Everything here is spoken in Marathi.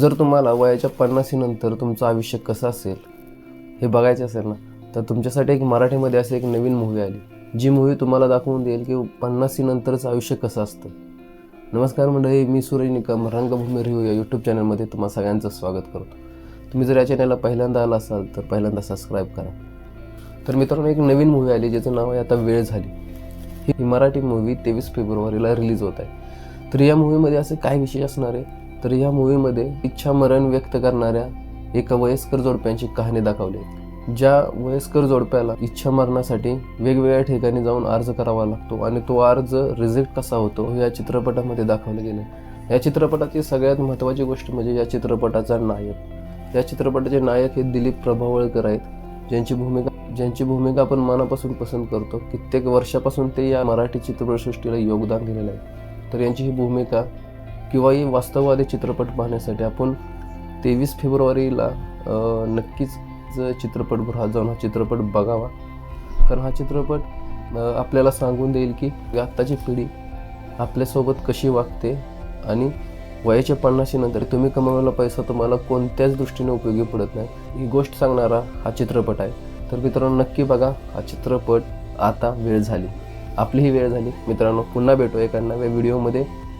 जर तुम्हाला वयाच्या पन्नासीनंतर तुमचं आयुष्य कसं असेल हे बघायचं असेल ना तर तुमच्यासाठी एक मराठीमध्ये असं एक नवीन मूवी आली. जी मूवी तुम्हाला दाखवून देईल की पन्नासीनंतरचं आयुष्य कसं असतं. नमस्कार मंडळी मी सूरज निकम रंगभूमी रिव्ह्यू या यूट्यूब चॅनलमध्ये तुम्हा सगळ्यांचं स्वागत करतो. तुम्ही जर या चॅनलला पहिल्यांदा आला असाल तर पहिल्यांदा सबस्क्राईब करा. तर मित्रांनो एक नवीन मूवी आली ज्याचं नाव आहे आता वेळ झाली. ही मराठी मूवी तेवीस फेब्रुवारीला रिलीज होत आहे. तर या मूवीमध्ये असं काय विशेष असणार आहे? तर या मूवीमध्ये इच्छा मरण व्यक्त करणाऱ्या एका वयस्कर जोडप्यांची कहाणी दाखवली आहे ज्या वयस्कर जोडप्याला इच्छा मरणासाठी वेगवेगळ्या ठिकाणी जाऊन अर्ज करावा लागतो आणि तो अर्ज रिजेक्ट कसा होतो हे या चित्रपटामध्ये दाखवलं गेलं या चित्रपटाची सगळ्यात महत्त्वाची गोष्ट म्हणजे या चित्रपटाचा नायक. या चित्रपटाचे नायक हे दिलीप प्रभावळकर आहेत ज्यांची भूमिका ज्यांची भूमिका आपण मनापासून पसंत करतो. कित्येक वर्षापासून ते या मराठी चित्रपटसृष्टीला योगदान दिलेलं आहे. तर यांची ही भूमिका किंवा ही वास्तववादी चित्रपट पाहण्यासाठी आपण तेवीस फेब्रुवारीला नक्कीच चित्रपटगृहात जाऊन हा चित्रपट बघावा. कारण हा चित्रपट आपल्याला सांगून देईल की आत्ताची पिढी आपल्यासोबत कशी वागते आणि वयाच्या पन्नाशीनंतर तुम्ही कमावलेला पैसा तुम्हाला कोणत्याच दृष्टीने उपयोगी पडत नाही. ही गोष्ट सांगणारा हा चित्रपट आहे. तर मित्रांनो नक्की बघा हा चित्रपट. आता वेळ झाली. आपलीही वेळ झाली. मित्रांनो पुन्हा भेटू एका नव्या व्हिडिओमध्ये